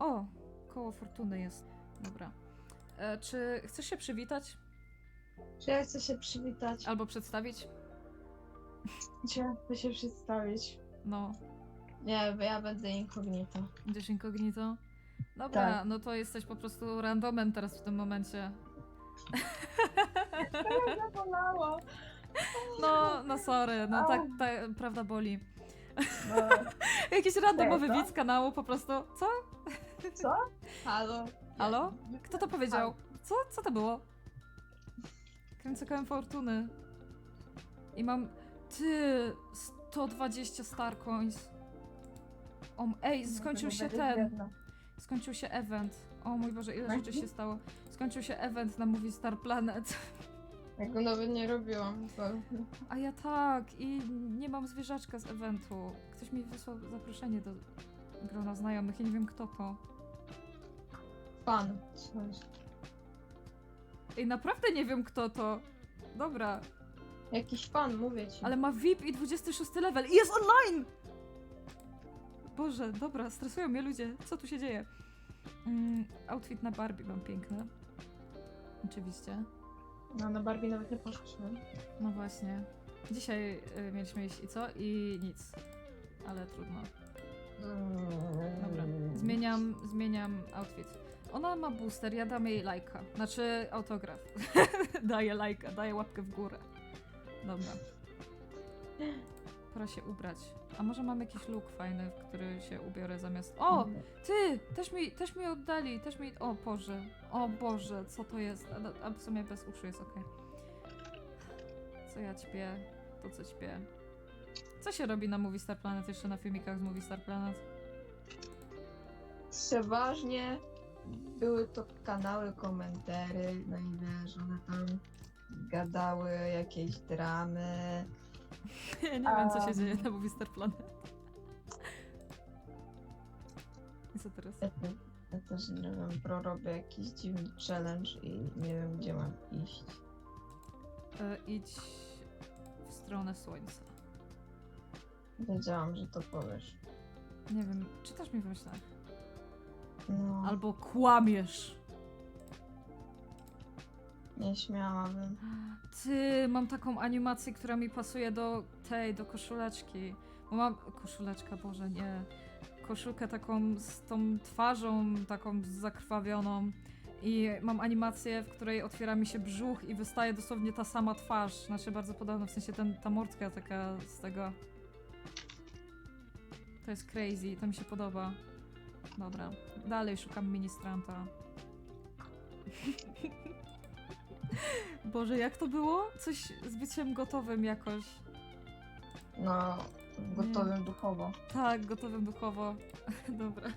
O, koło fortuny jest. Dobra. E, czy chcesz się przywitać Czy ja chcę się przywitać? albo przedstawić? Czy ja chcę się przedstawić? No, Nie, bo ja będę incognito. będziesz incognito. Dobra, Tak. no to jesteś po prostu randomem teraz w tym momencie. Zabolało. No, no sorry, no tak, tak prawda boli. No, Jakiś randomowy widz kanału po prostu. Co? Co? Halo? Halo? Kto to powiedział? Co? Co to było? Kręcę kołem fortuny. I mam... Ty... 120 star coins. O, ej, skończył się ten. Skończył się event. O mój Boże, ile rzeczy się stało. Skończył się event na Movie Star Planet. Ja go nawet nie robiłam. Bo... A ja tak i nie mam zwierzaczka z eventu. Ktoś mi wysłał zaproszenie do grona znajomych i nie wiem kto to. Pan. Coś. Ej, naprawdę nie wiem kto to. Dobra, Jakiś pan, mówię ci. ale ma VIP i 26 level i jest online! Boże, dobra, stresują mnie ludzie. Co tu się dzieje? Mm, outfit na Barbie mam piękny. Oczywiście. No, na Barbie nawet nie poszliśmy. No właśnie. Dzisiaj y, mieliśmy iść i co? I nic. Ale trudno. Dobra. Zmieniam, zmieniam outfit. Ona ma booster, ja dam jej lajka. Znaczy autograf. daję lajka, daję łapkę w górę. Dobra. Pora się ubrać. A może mam jakiś look fajny, w który się ubiorę zamiast... O! Ty! Też mi, też mi oddali, też mi... O Boże, o Boże, co to jest? A, a w sumie bez uszu jest okej. Co ja ćpię? To co ćpię? Co się robi na Movie Star Planet jeszcze na filmikach z Movie Star Planet? Przeważnie były to kanały, komentary, no i wiesz, one tam gadały jakieś dramy. Ja nie wiem, co się dzieje na Movie Star Planet. I co teraz? Ja, te- ja też nie wiem, prorobię jakiś dziwny challenge i nie wiem, gdzie mam iść. E, idź w stronę słońca. Wiedziałam, że to powiesz. Nie wiem, czytasz mi w myślach? No, Albo kłamiesz. nie śmiałabym. Ty, mam taką animację, która mi pasuje do tej, do koszuleczki. Bo mam... Koszuleczka, Boże, nie. Koszulkę taką z tą twarzą taką zakrwawioną. I mam animację, w której otwiera mi się brzuch i wystaje dosłownie ta sama twarz. Znaczy bardzo podobna, w sensie ten, ta mordka taka z tego... To jest crazy, to mi się podoba. Dobra, dalej szukam ministranta. Boże, jak to było? Coś z byciem gotowym jakoś. No, gotowym duchowo. Tak, gotowym duchowo. Dobra.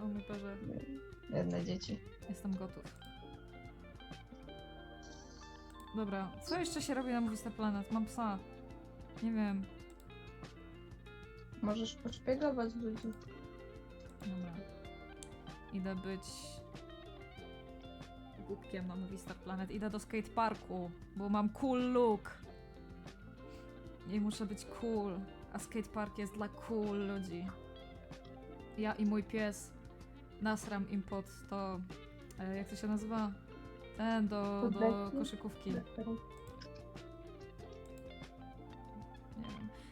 O mój Boże, Jedne dzieci. jestem gotów. Dobra, co jeszcze się robi na Movie Star Planet? Mam psa. Nie wiem. Możesz poszpiegować ludzi. Dobra. Idę być głupkiem na Movie Star Planet. Idę do skateparku, bo mam cool look. I muszę być cool. A skatepark jest dla cool ludzi. Ja i mój pies nasram im pod to... E, jak to się nazywa? Ten, do, do koszykówki. Nie wiem.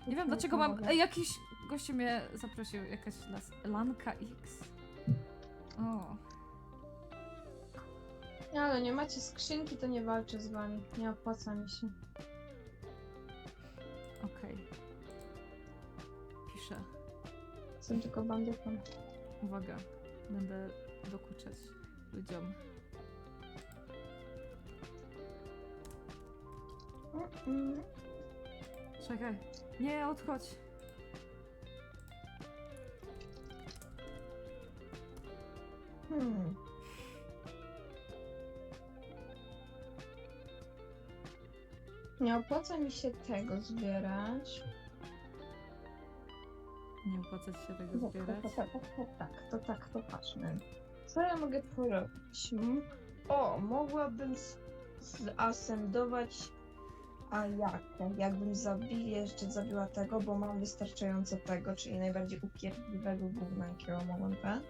Nie wiem dlaczego mam. Ej, jakiś gościu mnie zaprosił, jakaś las... Lanka X. O, ale nie macie skrzynki, to nie walczę z wami. Nie opłaca mi się. okej. Piszę. Jestem tylko bandytą. Uwaga, będę dokuczać ludziom. Mm, Czekaj. Nie, odchodź. Hmm. Nie opłaca mi się tego zbierać. Nie opłaca ci się tego zbierać. To, to, to, to, tak, to tak, to patrzmy. Co ja mogę porobić? O, mogłabym zasendować Ajakę. Jakbym zabi jeszcze zabiła tego, bo mam wystarczająco tego, czyli najbardziej upierdliwego gówna, jakiego mogłem te.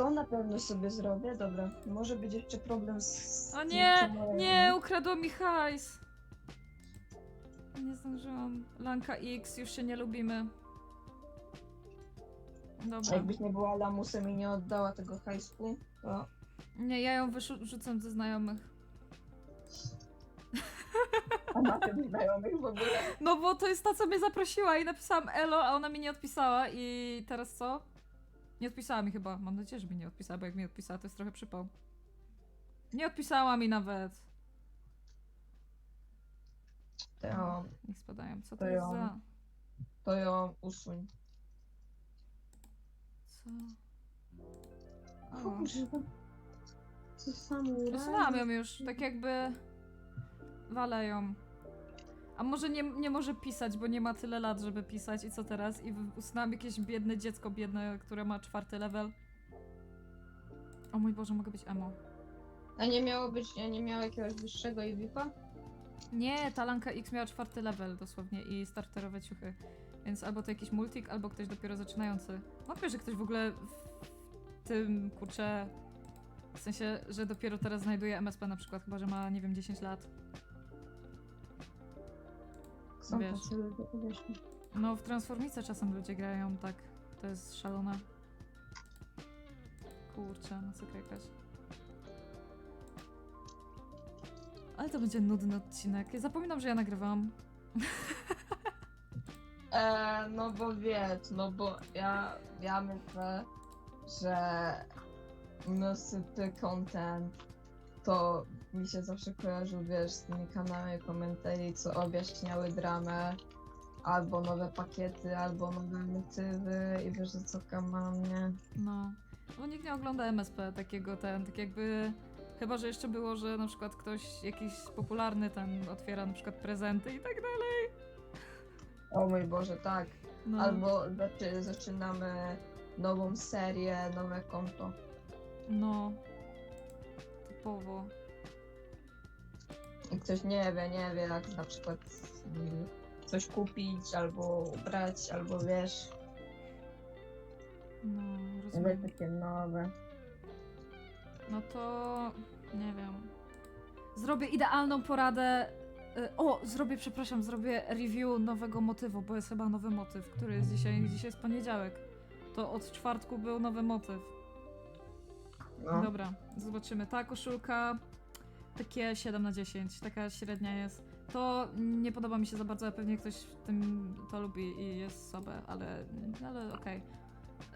To na pewno sobie zrobię, dobra. Może być jeszcze problem z... O nie, nie, ukradło mi hajs. Nie zdążyłam. Lanka X, już się nie lubimy. Dobra. Jakbyś nie była lamusem i nie oddała tego hajsku, to... Nie, ja ją wyrzucam ze znajomych. A ma tych znajomych w ogóle. No bo to jest ta, co mnie zaprosiła i napisałam elo, a ona mi nie odpisała i teraz co? Nie odpisała mi chyba. Mam nadzieję, że mi nie odpisała, bo jak mi odpisała, to jest trochę przypał. Nie odpisała mi nawet. To ją, Niech spadają. Co to, To jest ją- za... to ją usuń. Co? O. Co samo Usunęłam ją już, tak jakby... Walę ją. A może nie, nie może pisać, bo nie ma tyle lat, żeby pisać i co teraz? I usunęłam jakieś biedne dziecko, biedne, które ma czwarty level. O mój Boże, mogę być emo. A nie miało być, a nie miało jakiegoś wyższego i VIP-a? Nie, ta Lanka X miała czwarty level dosłownie i starterowe ciuchy. Więc albo to jakiś multik, albo ktoś dopiero zaczynający. Wątpię, że ktoś w ogóle w tym, kurczę... W sensie, że dopiero teraz znajduje MSP na przykład, chyba że ma, nie wiem, 10 lat. Są Wiesz. tacy ludzie. No, w Transformice czasem ludzie grają tak. To jest szalone. Kurczę, masakra jakaś. Ale to będzie nudny odcinek. Ja zapominam, że ja nagrywam. E, no bo wiesz, no bo ja, ja myślę, że nasypy content to mi się zawsze kojarzył, wiesz, z tymi kanałami komentarzy, co objaśniały dramę, albo nowe pakiety, albo nowe motywy i wiesz, co kam nie? No. Bo nikt nie ogląda MSP takiego ten, tak jakby... Chyba, że jeszcze było, że na przykład ktoś jakiś popularny ten otwiera na przykład prezenty i tak dalej. O mój Boże, tak. No. Albo zaczy, zaczynamy nową serię, nowe konto. No. Typowo. I ktoś nie wie, nie wie, jak na przykład mm, coś kupić, albo ubrać, albo wiesz, No, rozumiem. takie nowe. No to nie wiem. Zrobię idealną poradę. y, O, zrobię, przepraszam, zrobię review nowego motywu, bo jest chyba nowy motyw, który jest dzisiaj, dzisiaj jest poniedziałek. To od czwartku był nowy motyw. No. Dobra, zobaczymy. Ta koszulka takie 7 na 10, taka średnia jest. To nie podoba mi się za bardzo, a pewnie ktoś w tym to lubi i jest słabe, ale, ale okej.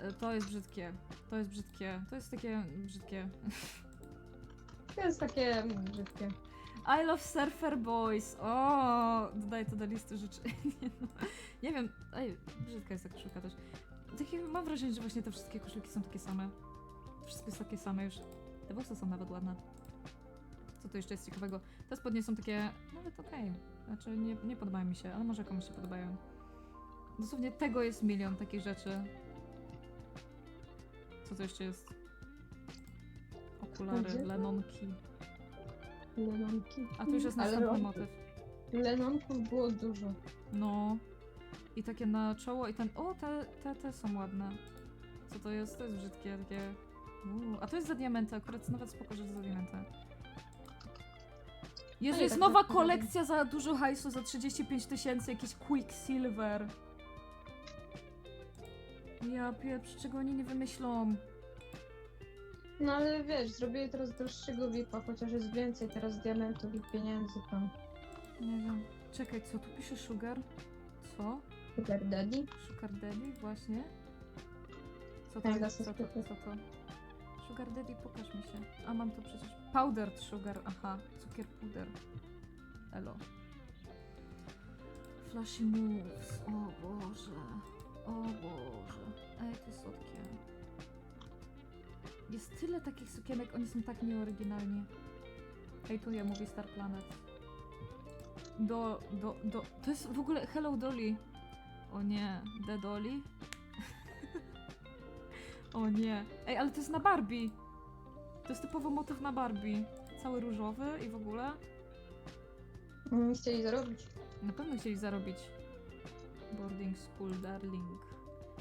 Y, To jest brzydkie, to jest brzydkie, to jest takie brzydkie. To jest takie brzydkie. I love Surfer Boys. O, dodaj to do listy rzeczy. nie, no. nie wiem, ej, brzydka jest ta koszulka też. Takie, mam wrażenie, że właśnie te wszystkie koszulki są takie same. Wszystko jest takie same już. Te włosy są nawet ładne. Co tu jeszcze jest ciekawego? Te spodnie są takie nawet okej. Znaczy, nie, nie podobają mi się, ale może komuś się podobają. Dosłownie tego jest milion takich rzeczy. Co to jeszcze jest? Okulary, lenonki. Lenonki. A tu już jest Ale następny on- motyw. Lenonków było dużo. No. I takie na czoło i ten. O, te, te, te są ładne. Co to jest? To jest brzydkie, takie. Uuu, a to jest za diamenty, akurat nawet spoko, że to za diamenty. Jezu, jest tak nowa zdecydowanie. kolekcja za dużo hajsu, za 35 tysięcy, jakiś Quicksilver. Ja pieprz, czego oni nie wymyślą? No ale wiesz, zrobię teraz droższego VIP-a, chociaż jest więcej teraz diamentów i pieniędzy tam. Nie wiem. Czekaj, co tu pisze Sugar? Co? Super Daddy? Sugar Daddy, właśnie. Co to Tak, jest? Co to, co to? Sugar Daddy, pokaż mi się. A mam to przecież. Powdered sugar, aha. Cukier puder. Elo. Flashy moves. O Boże. O Boże. Ej, to słodkie. Jest tyle takich sukienek, oni są tak nieoryginalni. Ej, tu ja mówi Star Planet. Do, do, do. To jest w ogóle Hello Dolly. O nie, The Dolly? O nie. Ej, ale to jest na Barbie. To jest typowo motyw na Barbie. Cały różowy i w ogóle. Mm, chcieli zarobić. Na pewno chcieli zarobić. Boarding school darling.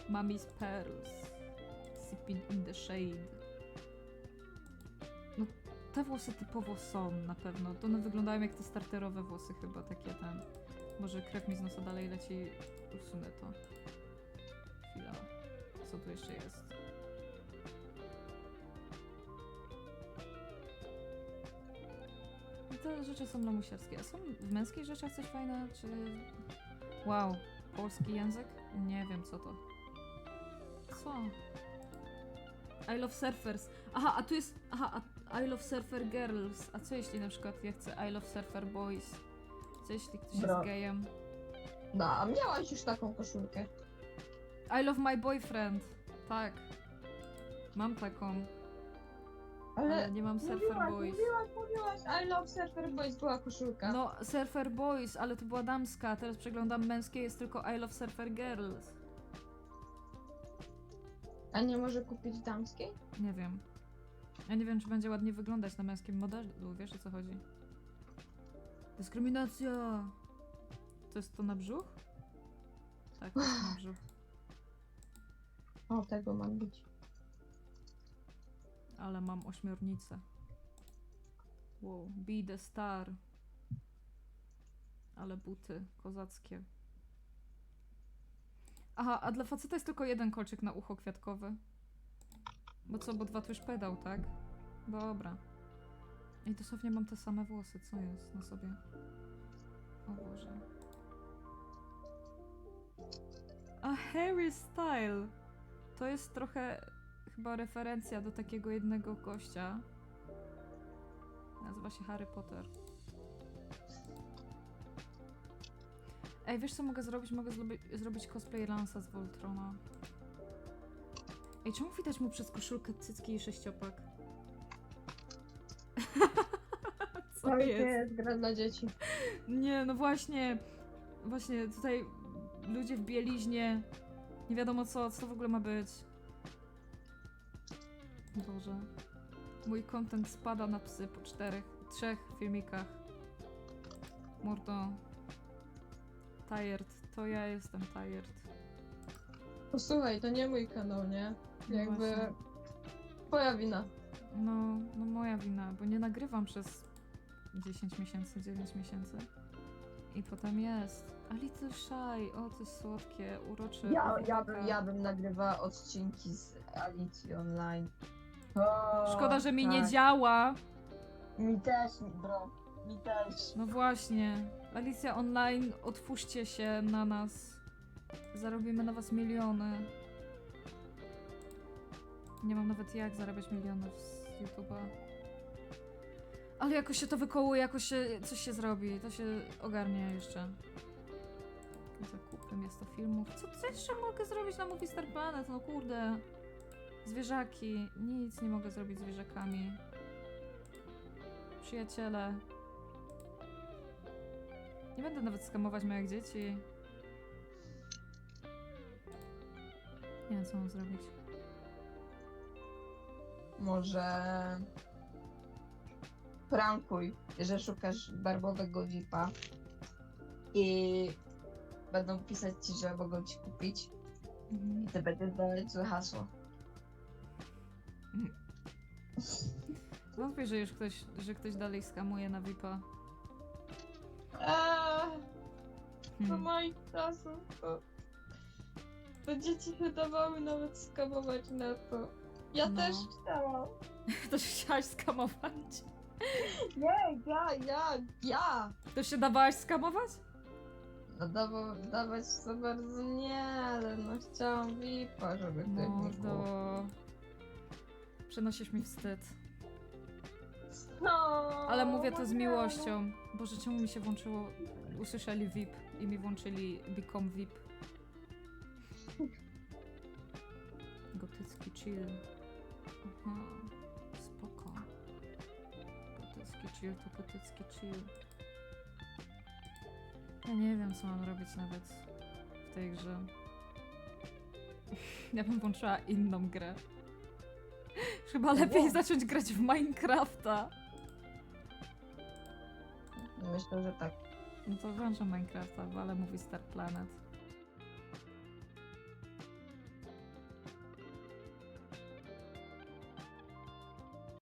Mommy's pearls. Sipping in the shade. te włosy typowo są na pewno. To one wyglądają jak te starterowe włosy chyba, takie ten. Może krew mi z nosa dalej leci. Usunę to. Chwila. Co tu jeszcze jest? Te rzeczy są lamusierskie. A są w męskich rzeczach coś fajne, czy... Wow, polski język? Nie wiem co to. Co? I love surfers. Aha, a tu jest... Aha, a I love surfer girls. A co jeśli na przykład ja chcę I love surfer boys? Co jeśli ktoś jest gejem? No, a miałaś już taką koszulkę. I love my boyfriend. Tak. Mam taką, Ale, ale nie mam surfer mówiłaś, boys. mówiłaś, mówiłaś, I love Surfer Boys była koszulka. No, surfer boys, ale to była damska. a Teraz przeglądam męskie, jest tylko I love surfer girls. A nie może kupić damskiej? Nie wiem. Ja nie wiem, czy będzie ładnie wyglądać na męskim modelu, wiesz o co chodzi? Dyskryminacja! To jest to na brzuch? Tak, to jest na brzuch. O, tego mam być. Ale mam ośmiornicę. Wow, be the star. Ale buty kozackie. Aha, a dla faceta jest tylko jeden kolczyk na ucho kwiatkowe. Bo co, bo dwa to już pedał, tak? Dobra. I dosłownie mam te same włosy, co jest na sobie? O Boże. A Harry Style. To jest trochę chyba referencja do takiego jednego gościa. Nazywa się Harry Potter. Ej, wiesz co mogę zrobić? Mogę zrobi- zrobić cosplay Lansa z Voltrona. Ej, czemu widać mu przez koszulkę cycki i sześciopak? Co To jest? jest gra dla dzieci. Nie, no właśnie. Właśnie tutaj ludzie w bieliźnie. Nie wiadomo co, co w ogóle ma być. Boże. Mój content spada na psy po czterech, trzech filmikach. Mordo. Tired. To ja jestem tired. Posłuchaj, to nie mój kanał, nie? No Jakby... właśnie. Twoja wina. No, no moja wina, bo nie nagrywam przez 10 miesięcy, 9 miesięcy. I potem jest. A Little Shy, o to jest słodkie, urocze. Ja, ja, bym, ja bym nagrywała odcinki z Alicji Online. O, Szkoda, że mi nie tak. działa. Mi też, bro. Mi też. No właśnie. Alicja Online, otwórzcie się na nas. Zarobimy na was miliony. Nie mam nawet jak zarabiać milionów z YouTube'a. Ale jakoś się to wykołuje, jakoś się, coś się zrobi. To się ogarnie jeszcze. Zakupem jest to filmów. Co, co jeszcze mogę zrobić na Movie Star Planet? No kurde. Zwierzaki. Nic nie mogę zrobić z zwierzakami. Przyjaciele. Nie będę nawet skamować moich dzieci. Nie wiem, co mam zrobić. Może... Prankuj, że szukasz barbowego VIPa i będą pisać ci, że mogą ci kupić i ty będziesz dawać złe hasło. Wątpię, że już ktoś, że ktoś dalej skamuje na VIPa. Eee, do Hmm. moich czasów to, to dzieci wydawały nawet skamować na to. Ja No. też chciałam. To się chciałaś skamować? Nie, ja, ja, ja! To się dawałaś skamować? No dawa, dawać to bardzo nie, ale no chciałam VIPa, żeby mi kupił. Mordo. Przenosisz mi wstyd. No, Ale mówię to z miłością. Boże, czemu mi się włączyło... Usłyszeli VIP i mi włączyli Become VIP. Gotycki chill. Aha, spoko. Gotycki chill to gotycki chill. Ja nie wiem, co mam robić nawet w tej grze. Ja bym włączyła inną grę. Chyba lepiej nie. zacząć grać w Minecrafta. Myślę, że tak. No to włączam Minecrafta, ale mówi Star Planet.